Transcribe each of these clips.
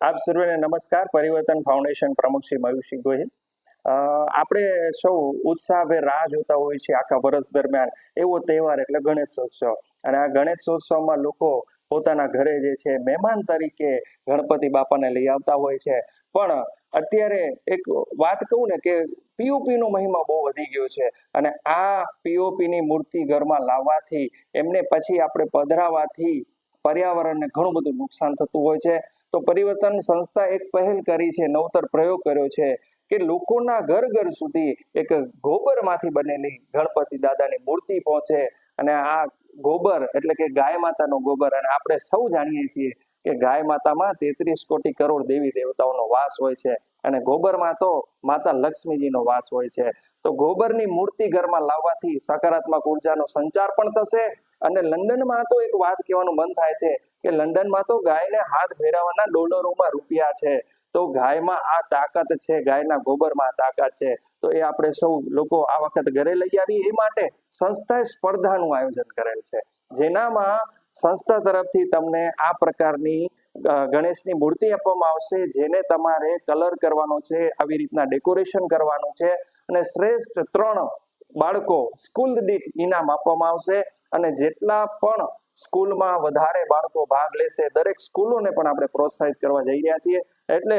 આપ સર્વેને નમસ્કાર. પરિવર્તન ફાઉન્ડેશન પ્રમુખ શ્રી મયુષી ગોહિલ. આપણે સૌ ઉત્સાહભેર રાહ જોતા હોય છે આખા વર્ષ દરમિયાન. એવો તહેવાર એટલે ગણેશોત્સવ. અને આ ગણેશોત્સવમાં લોકો પોતાના ઘરે જે છે મહેમાન તરીકે ગણપતિ બાપાને લઈ આવતા હોય છે. પણ અત્યારે એક વાત કહું ને કે પીઓપી નો મહિમા બહુ વધી ગયો છે. અને આ પીઓપી ની મૂર્તિ ઘરમાં લાવવાથી એમને પછી આપણે પધરાવાથી પર્યાવરણને ઘણું બધું નુકસાન થતું હોય છે. તો પરિવર્તન સંસ્થા એક પહેલ કરી છે, નવતર પ્રયોગ કર્યો છે કે લોકોના ઘર ઘર સુધી એક ગોબરમાંથી બનેલી ગણપતિ દાદાની મૂર્તિ પહોંચે અને આ ગોબર એટલે કે ગાય માતાનો ગોબર અને આપણે સૌ જાણીએ છીએ કે ગાય માતામાં તેત્રીસ કોટી કરોડ દેવી દેવતાઓનો વાસ હોય છે અને ગોબરમાં તો માતા લક્ષ્મીજીનો વાસ હોય છે. તો ગોબરની મૂર્તિ ઘરમાં લાવવાથી સકારાત્મક ઉર્જાનો સંચાર પણ થશે અને લંડનમાં તો એક વાત કહેવાનું મન થાય છે કે લંડનમાં તો ગાયને હાથ ફેરવવાના ડોલરોમાં રૂપિયા છે. તો ગાયમાં આ તાકાત છે, ગાયના ગોબરમાં તાકાત છે. તો એ આપણે સૌ લોકો આ વખત ઘરે લઈ આવી એ માટે સંસ્થાએ સ્પર્ધાનું આયોજન કરેલ છે. જેનામાં સંસ્થા તરફથી તમને આ પ્રકારની ગણેશની મૂર્તિ આપવામાં આવશે, જેને તમારે કલર કરવાનો છે, આવી રીતના ડેકોરેશન કરવાનું છે. અને શ્રેષ્ઠ ત્રણ બાળકો સ્કૂલ દીઠ ઇનામ આપવામાં આવશે અને જેટલા પણ સ્કૂલમાં વધારે બાળકો ભાગ લેશે, દરેક સ્કૂલોને પણ આપણે પ્રોત્સાહિત કરવા જઈ રહ્યા છીએ. એટલે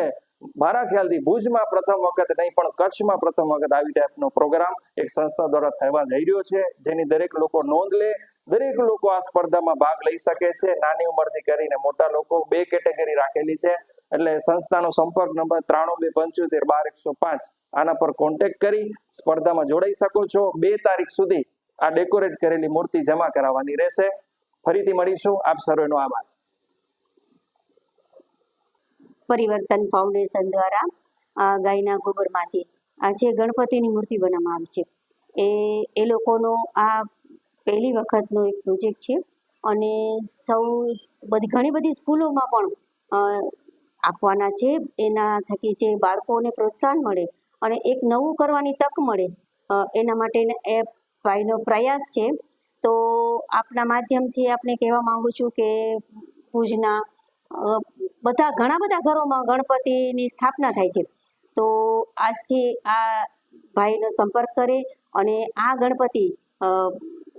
મારા ખ્યાલથી ભુજમાં પ્રથમ વખત નહીં, પણ કચ્છમાં પ્રથમ વખત આવી ટાઈપનો પ્રોગ્રામ એક સંસ્થા દ્વારા થવા જઈ રહ્યો છે, જેની દરેક લોકો નોંધ લે. દરેક લોકો આ સ્પર્ધામાં ભાગ લઈ શકે છે. નાની ઉંમરથી કરીને મોટા લોકો બે કેટેગરી રાખેલી છે. એટલે સંસ્થાનો સંપર્ક નંબર ત્રાણું બે પંચોતેર બાર એકસો પાંચ. આના પર કોન્ટેક્ટ કરી સ્પર્ધામાં જોડાઈ શકો છો. બે તારીખ સુધી આ ડેકોરેટ કરેલી મૂર્તિ જમા કરાવવાની રહેશે. ફરીથી મળીશું. આપ સર્વેનો આભાર. પરિવર્તન ફાઉન્ડેશન દ્વારા ગાયના ગોબરમાંથી આ જે ગણપતિની મૂર્તિ બનાવવામાં આવી છે, એ એ લોકોનો આ પહેલી વખતનો એક પ્રોજેક્ટ છે. અને સૌ, બધી, ઘણી બધી સ્કૂલોમાં પણ આપવાના છે. એના થકી જે બાળકોને પ્રોત્સાહન મળે અને એક નવું કરવાની તક મળે એના માટે એ ભાઈનો પ્રયાસ છે. તો આપના માધ્યમથી આપને કહેવા માંગુ છું કે ભુજના બધા, ઘણા બધા ઘરોમાં ગણપતિની સ્થાપના થાય છે. તો આજથી આ ભાઈનો સંપર્ક કરે અને આ ગણપતિ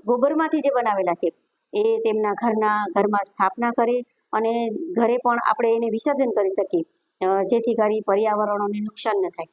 ગોબરમાંથી જે બનાવેલા છે, એ તેમના ઘરના, ઘરમાં સ્થાપના કરે અને ઘરે પણ આપણે એને વિસર્જન કરી શકીએ. જેથી કરી પર્યાવરણોને નુકસાન ન થાય.